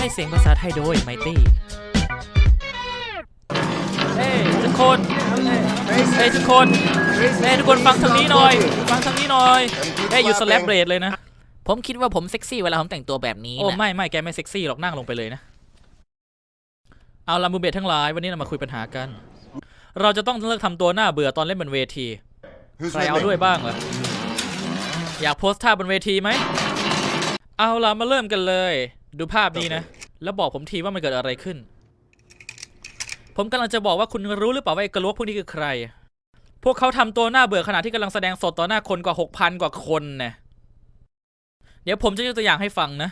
ให้เสียงภาษาไทยโดยไมตี้เฮ้ยทุกคนเฮ้ยทุกคนเฮ้ยทุกคนฟังทางนี้หน่อย ฟังทางนี้หน่อยเฮ้ยหยุดสแลปเบรดเลยนะ ผมคิดว่าผมเซ็กซี่เวลาผมแต่งตัวแบบนี้โอ้นะไม่ไม่แกไม่เซ็กซี่หรอกนั่งลงไปเลยนะ เอาละมือเบสทั้งหลายวันนี้เรามาคุยปัญหากัน เราจะต้องเลิกทำตัวหน้าเบื่อตอนเล่นบนเวที Who's ใครเอาด้วยบ้างเหรออยากโพสท่าบนเวทีไหม เอาล่ะมาเริ่มกันเลย ดูภาพนี้นะ แล้วบอกผมทีว่ามันเกิดอะไรขึ้น ผมกำลังจะบอกว่าคุณรู้หรือเปล่าว่าไอ้กระโหลกพวกนี้คือใคร พวกเขาทำตัวหน้าเบื่อขณะที่กำลังแสดงสดต่อหน้าคนกว่า6,000กว่าคนนะเดี๋ยวผมจะยกตัวอย่างให้ฟังนะ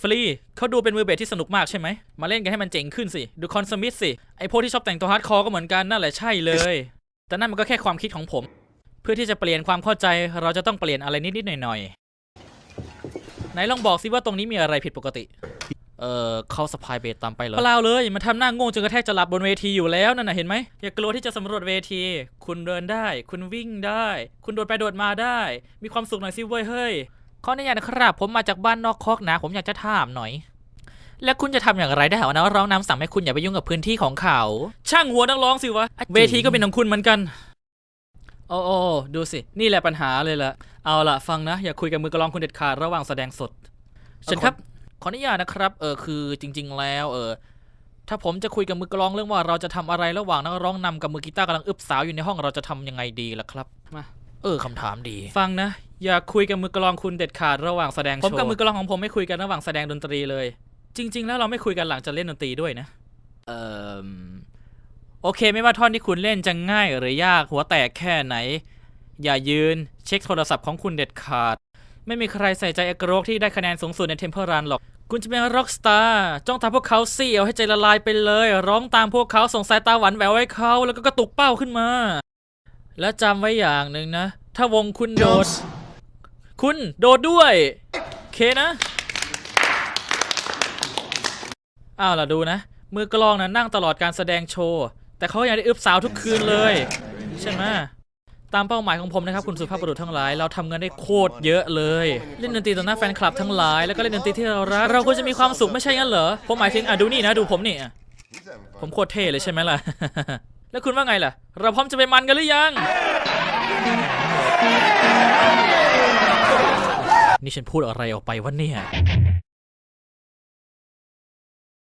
ฟรีเขาดูเป็นมือเบสที่สนุกมากใช่ไหม มาเล่นกันให้มันเจ๋งขึ้นสิ ดูคอนสมิธสิ ไอพวกที่ชอบแต่งตัวฮาร์ดคอร์ก็เหมือนกันนั่นแหละใช่เลย แต่นั่นมันก็แค่ความคิดของผม เพื่อที่จะเปลี่ยนความเข้าใจเราจะต้องเปลี่ยนอะไรนิดๆหน่อยๆ ไหนลองบอกสิว่าตรงนี้มีอะไรผิดปกติ เออเขาสะพายเบสตามไปเหรอเปล่าเลย มันทำหน้าโง่จนกระแทกจะหลับบนเวทีอยู่แล้วนั่นน่ะเห็นไหมอย่ากลัวที่จะสำรวจเวที คุณเดินได้ คุณวิ่งได้ คุณโดดไปโดดมาได้ มีความสุขหน่อยสิเว้ยเฮ้ยขออนุญาตนะครับ ผมมาจากบ้านนอกคอกนะ ผมอยากจะถามหน่อย แล้วคุณจะทำอย่างไรได้หรอนะร้องนำสั่งให้คุณอย่าไปยุ่งกับพื้นที่ของเขา ช่างหัวนักร้องสิวะอะจริงเวทีก็เป็นของคุณเหมือนกัน โอ้โอ้ดูสิ นี่แหละปัญหาเลยล่ะเอาล่ะ ฟังนะ อย่าคุยกับมือกลองคุณเด็ดขาดระหว่างแสดงสดเชิญครับ ขออนุญาตนะครับ เออคือจริง ๆ แล้วเออถ้าผมจะคุยกับมือกลองเรื่องว่าเราจะทำอะไรระหว่างนักร้องนำกับมือกีตาร์กำลังอึบสาวอยู่ในห้องเราจะทำยังไงดีล่ะครับมาเออคำถามดี ฟังนะ อย่าคุยกับมือกลองคุณเด็ดขาดระหว่างแสดงโชว์ผมกับมือกลองของผมไม่คุยกันระหว่างแสดงดนตรีเลย จริง ๆ แล้วเราไม่คุยกันหลังจะเล่นดนตรีด้วยนะ เออ โอเคไม่ว่าท่อนที่คุณเล่นจะง่ายหรือยากหัวแตกแค่ไหน อย่ายืนเช็คโทรศัพท์ของคุณเด็ดขาด ไม่มีใครใส่ใจไอ้กระโรกที่ได้คะแนนสูงสุดในเทมเพลรันหรอก คุณจะเป็นร็อกสตาร์จ้องตามพวกเขาสิเอาให้ใจละลายไปเลย ร้องตามพวกเขาส่งสายตาหวานแหววให้เขาแล้วก็กระตุกเป้าขึ้นมา และจำไว้อย่างหนึ่งนะ ถ้าวงคุณโดด คุณโดดด้วยโอเคนะอ้าวล่ะดูนะมือกลองนะนั่งตลอดการแสดงโชว์ แต่เขายังได้อึบสาวทุกคืนเลย ใช่ไหมตามเป้าหมายของผมนะครับคุณสุภาพบุรุษทั้งหลาย เราทำเงินได้โคตรเยอะเลย เล่นดนตรีต่อหน้าแฟนคลับทั้งหลายแล้วก็เล่นดนตรีที่เรารักเราควรจะมีความสุขไม่ใช่งั้นเหรอผมหมายถึงอะดูนี่นะดูผมนี่อะผมโคตรเท่เลยใช่ไหมล่ะ แล้วคุณว่าไงล่ะ เราพร้อมจะไปมันกันหรือยัง นี่ฉันพูดอะไรออกไปวะเนี่ย